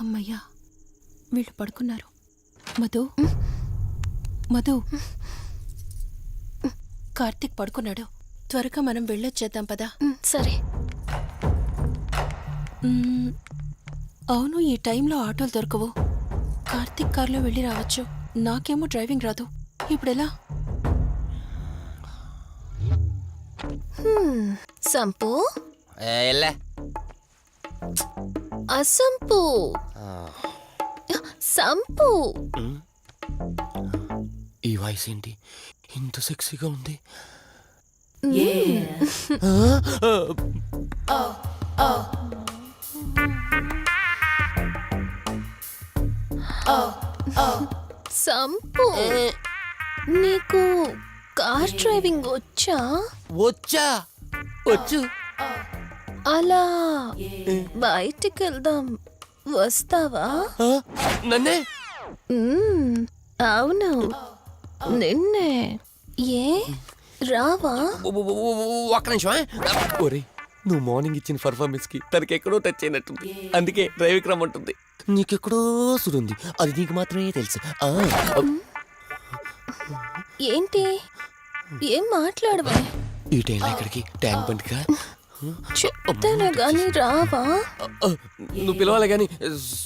అమ్మయ్యా వీళ్ళు పడుకున్నారు. మధు? మధు? కార్తీక్ పడుకున్నాడు. త్వరగా మనం వెళ్ళొచ్చేద్దాం పదా. సరే. అవును ఈ టైంలో ఆటోలు దొరకవు. కార్తీక్ కార్లో వెళ్ళి రావచ్చు. నాకేమో డ్రైవింగ్ రాదు. ఇప్పుడెలా? సంపు? ఎల్లే. అసంపు. సంపు. ఈ వాయిస్ ఏంటి? ఇంత సెక్సీగా ఉంది. సంపు. నీకు కార్ డ్రైవింగ్ వచ్చా? వచ్చా. వచ్చు. అలా. బయటికి వెళ్దాం వస్తావా? నన్నే? అవును. నిన్నే. ఏ? రావా? ఒక్క నిమిషం ఒరే నువ్వు మార్నింగ్ ఇచ్చిన పర్ఫార్మెన్స్కి తనకి ఎక్కడో టచ్ అయినట్టుంది. అందుకే డ్రైవింగ్ రమ్మంటుంది. నీకెక్కడో సుడుంది. అది నీకు మాత్రమే తెలుసు. ఆ, ఏంటి? ఏం మాట్లాడవా? ఈ టైంలో ఇక్కడికి ట్యాంక్ బండ్కా చెప్తాను గాని రావా? నువ్వు పిలవాలి కానీ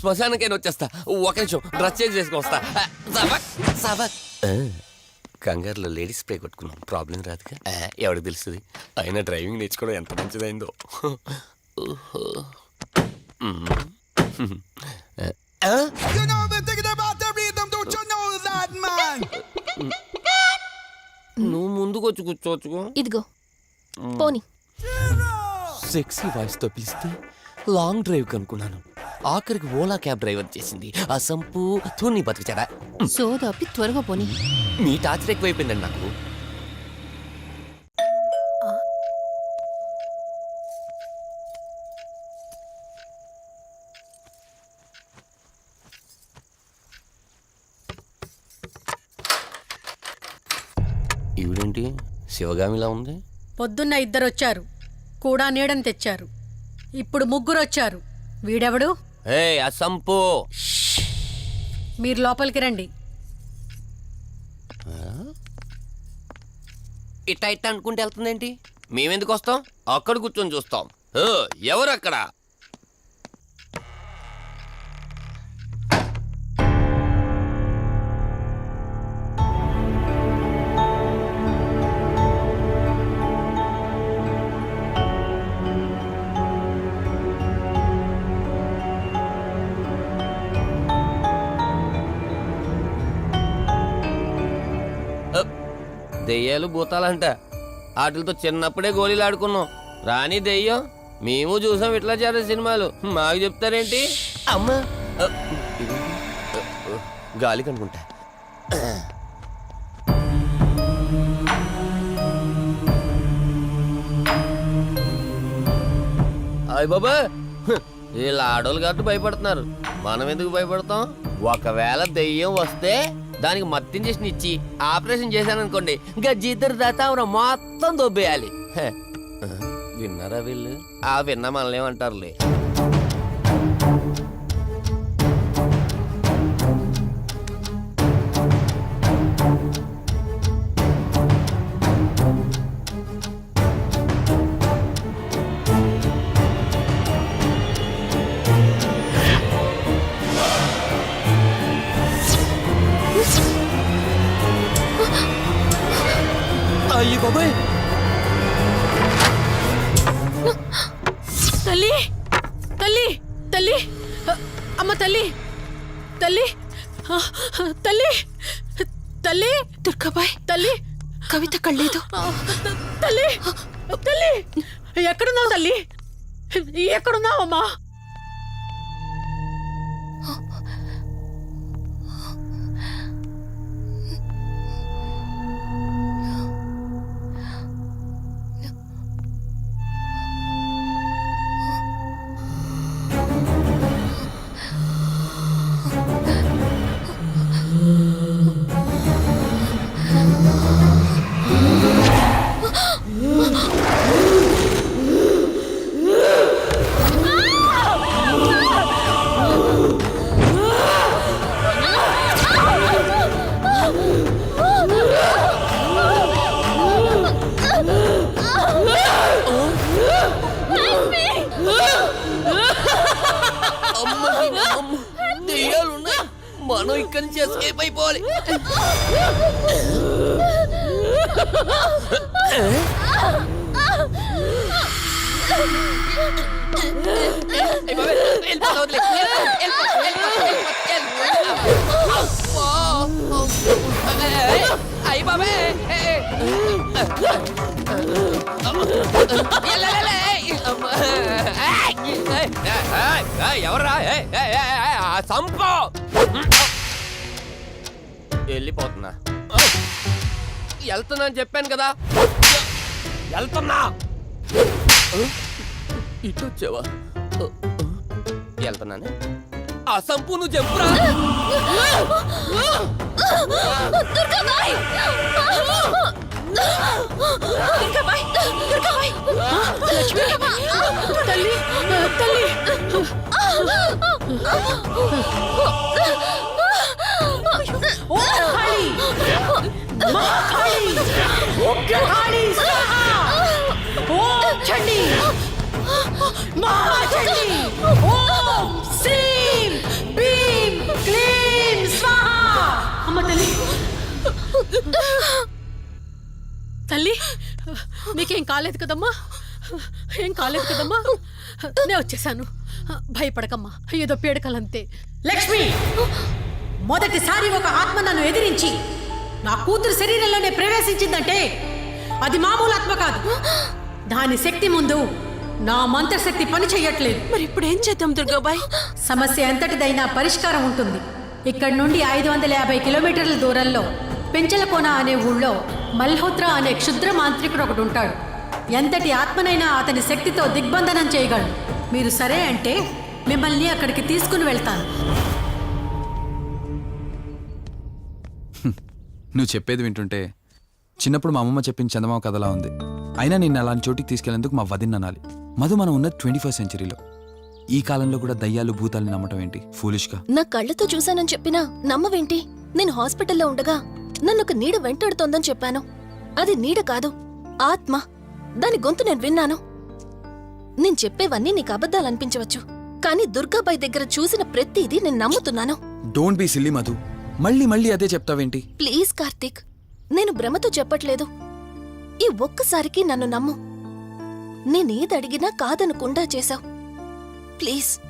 శ్మశానకైనా వచ్చేస్తా. ఒక నిమిషం డ్రెస్ చేంజ్ చేసుకొని వస్తా. సవక్, సవక్. కంగారులో లేడీస్ స్ప్రే కొట్టుకున్నాం. ప్రాబ్లం రాదుగా? ఎవరికి తెలుస్తుంది? అయినా డ్రైవింగ్ నేర్చుకోవడం ఎంత మంచిదైందో? నువ్వు ముందుకు వచ్చి కూర్చోవచ్చుకో. ఇదిగో. పోని. సెక్సీ వాయిస్తో పిలిస్తే లాంగ్ డ్రైవ్ కనుక్కున్నాను. ఆఖరికి ఓలా క్యాబ్ డ్రైవర్ చేసింది. ఆ సంపు తూని బతికిచాడా సోదాపి త్వరగా పోని. మీ టార్చర్ ఎక్కువైపోయిందండి నాకు. ఈవిడేంటి? శివగామిలా ఉంది? పొద్దున్న ఇద్దరొచ్చారు. కూడా నీడని తెచ్చారు. ఇప్పుడు ముగ్గురొచ్చారు. వీడెవడు? ఏ అసంపు! మీరు లోపలికి రండి. ఇట్ట ఇట్ట అనుకుంటే వెళ్తుందేంటి? మేమెందుకు వస్తాం? అక్కడ కూర్చొని చూస్తాం. ఎవరు అక్కడ దెయ్యాలు భూతాలంట. వాటితో చిన్నప్పుడే గోళీలు ఆడుకున్నాం రాని దెయ్యం మేము చూసాం ఇట్లా చేరే సినిమాలు. మాకు చెప్తారేంటి? అమ్మా. గాలి కనుకుంటా. అయ్య బాబా వీళ్ళ ఆడోళ్ళు కాబట్టి భయపడుతున్నారు. మనం ఎందుకు భయపడతాం? ఒకవేళ దెయ్యం వస్తే దానికి మత్తు ఇంజక్షన్ ఇచ్చి ఆపరేషన్ చేశాననుకోండి ఇంకా జీతరు దాతావరం మొత్తం దొబ్బేయాలి. విన్నారా వీళ్ళు? ఆ విన్నా మనల్ని ఏమంటారులే. అయ్యి బాబాయ్ తల్లి తల్లి తల్లి. అమ్మ తల్లి తల్లి. తల్లి తల్లి. దుర్గాబాయ్ తల్లి. కవిత కళ్ళేదు. తల్లి తల్లి. ఎక్కడున్నావు తల్లి? ఎక్కడున్నావమ్మా? అమ్మకి మనం ఇక్కడి నుంచి ఎస్కేప్ అయిపోవాలి ఏయ్ బాబాయ్, వెళ్ళిపో, వదిలే. ఎవర్రా వెళ్ళిపోతున్నా వెళ్తున్నా అని చెప్పాను కదా. వెళ్తున్నా. ఇటు వచ్చావా? వెళ్తున్నాను? ఆ సంపు నువ్వు చెప్పురా తల్లి! తల్లి! మహాకాళి ఉగ్రకాళి ఓం చండి మహాచండి ఓం శ్రీం భీం క్లీం స్వాహ అమ్మ తల్లి తల్లి నీకేం కాలేదు కదమ్మా? ఏం కాలేదు కదమ్మా? నేను వచ్చేసాను. భయపడకమ్మా. ఏదో పేడకలంతే. లక్ష్మి మొదటిసారి ఒక ఆత్మ నన్ను ఎదిరించి నా కూతురు శరీరంలోనే ప్రవేశించిందంటే అది మామూలు ఆత్మ కాదు. దాని శక్తి ముందు నా మంత్రశక్తి పని చెయ్యట్లేదు మరి ఇప్పుడు ఏం చేద్దాం దుర్గాబాయ్? సమస్య ఎంతటిదైనా పరిష్కారం ఉంటుంది. ఇక్కడి నుండి ఐదు వందల యాభై కిలోమీటర్ల దూరంలో పెంచలకోన అనే ఊళ్ళో మల్హోత్రా అనే క్షుద్ర మాంత్రికుడు ఒకడు ఉంటాడు. ఎంతటి ఆత్మనైనా అతని శక్తితో దిగ్బంధనం చేయగలడు. మీరు సరే అంటే మిమ్మల్ని అక్కడికి తీసుకుని వెళ్తాను. నువ్వు చెప్పేది వింటుంటే చిన్నప్పుడు మా అమ్మమ్మ చెప్పిన చందమామ కథలా ఉంది. అయినా నిన్ను అలాంటి చోటికి తీసుకెళ్ళేందుకు మా వదిన అనాలి. మధు మనం ఉన్నది ట్వంటీ ఫస్ట్ సెంచరీలో. ఈ కాలంలో కూడా దయ్యాలు భూతాల్ని నమ్మటం ఏంటి? ఫూలిష్గా నా కళ్ళతో చూశానని చెప్పినా నమ్మవేంటి? నేను హాస్పిటల్లో ఉండగా నన్ను ఒక నీడ వెంటాడుతోందని చెప్పాను. అది నీడ కాదు ఆత్మ. దాని గొంతు నేను విన్నాను. నేను చెప్పేవన్నీ నీకు అబద్ధాలు అనిపించవచ్చు. కానీ దుర్గాబాయ్ దగ్గర చూసిన ప్రతిదీ నేను నమ్ముతున్నాను. Don't be silly Madhu. మళ్ళీ మళ్ళీ అదే చెప్తావేంటి? ప్లీజ్ కార్తీక్ నేను భ్రమతో చెప్పట్లేదు. ఈ ఒక్కసారికి నన్ను నమ్ము. నేనేది అడిగినా కాదనకుండా చేశావు. ప్లీజ్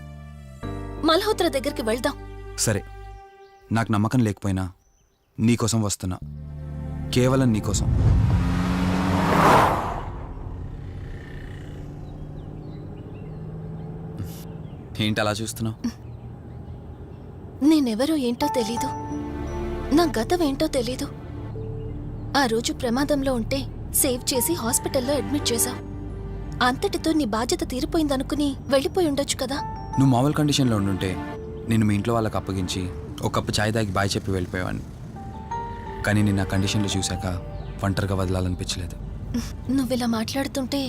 మల్హోత్రా దగ్గరికి వెళ్దాం. సరే నాకు నమ్మకం లేకపోయినా నీకోసం వస్తున్నా. కేవలం నీకోసం ఏంటి అలా చూస్తున్నావు? నేనెవరో ఏంటో తెలీదు. నా గతం ఏంటో తెలీదు. ఆ రోజు ప్రమాదంలో ఉంటే సేవ్ చేసి హాస్పిటల్లో అడ్మిట్ చేశావు అంతటితో నీ బాధ్యత తీరిపోయిందనుకుని వెళ్ళిపోయి ఉండొచ్చు కదా. నువ్వు మామూలు కండిషన్లో ఉండుంటే నేను మీ ఇంట్లో వాళ్ళకి అప్పగించి ఒక కప్పు చాయ్ తాగి బాయ్ చెప్పి వెళ్ళిపోయేవాడిని. కానీ నేను ఆ కండిషన్లో చూశాక ఒంటరిగా వదలాలనిపించలేదు. నువ్విలా మాట్లాడుతుంటే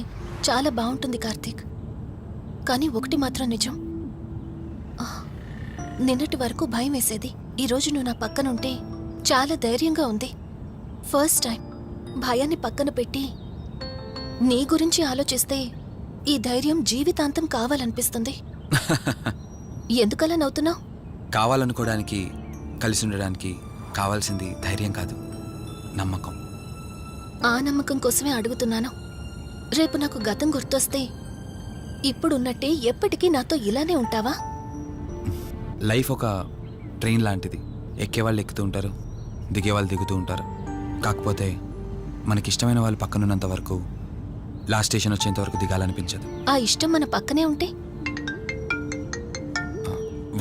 చాలా బాగుంటుంది కార్తీక్. కానీ ఒకటి మాత్రం నిజం. నిన్నటి వరకు భయం వేసేది. ఈరోజు నువ్వు నా పక్కనుంటే చాలా ధైర్యంగా ఉంది. ఫస్ట్ టైం భయాన్ని పక్కన పెట్టి నీ గురించి ఆలోచిస్తే ఈ ధైర్యం జీవితాంతం కావాలనిపిస్తుంది. ఎందుకలా నవ్వుతున్నావు? కావాలనుకోవడానికి కలిసి ఉండడానికి కావాల్సింది ధైర్యం కాదు నమ్మకం. ఆ నమ్మకం కోసమే అడుగుతున్నాను. రేపు నాకు గతం గుర్తొస్తే ఇప్పుడున్నట్టే ఎప్పటికీ నాతో ఇలానే ఉంటావా? లైఫ్ ఒక ట్రైన్ లాంటిది. ఎక్కేవాళ్ళు ఎక్కుతూ ఉంటారు దిగేవాళ్ళు దిగుతూ ఉంటారు. కాకపోతే మనకిష్టమైన వాళ్ళు పక్కనున్నంత వరకు లాస్ట్ స్టేషన్ వచ్చేంత వరకు దిగాలనిపించదు. ఆ ఇష్టం మన పక్కనే ఉంటే?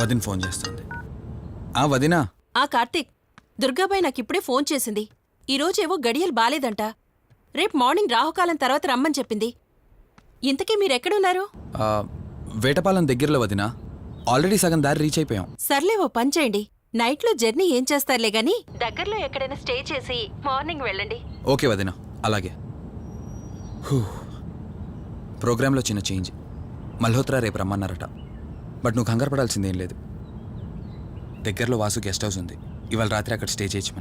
వదిన ఫోన్ చేస్తుంది. ఆ వదినా. ఆ కార్తీక్ దుర్గాబాయ్ నాకిప్పుడే ఫోన్ చేసింది. ఈరోజేవో గడియలు బాలేదంట. రేపు మార్నింగ్ రాహుకాలం తర్వాత రమ్మని చెప్పింది. ఇంతకీ మీరెక్కడున్నారు? ఆ, వేటపాలెం దగ్గరలో వదినా. ఆల్రెడీ సగం దారి రీచ్ అయిపోయాం. సర్లే ఓ పని చేయండి. నైట్లో జర్నీ ఏం చేస్తారులే గాని? దగ్గరలో ఎక్కడైనా స్టే చేసి మార్నింగ్ వెళ్ళండి. ఓకే వదినా. అలాగే. హూ. ప్రోగ్రాంలో చిన్న చేంజ్. మల్హోత్రా రేపు రమ్మన్నారట. బట్ నువ్వు కంగారు పడాల్సిందేం లేదు. దగ్గరలో వాసు గెస్ట్ హౌస్ ఉంది. ఇవాళ రాత్రి అక్కడ స్టే చేయొచ్చు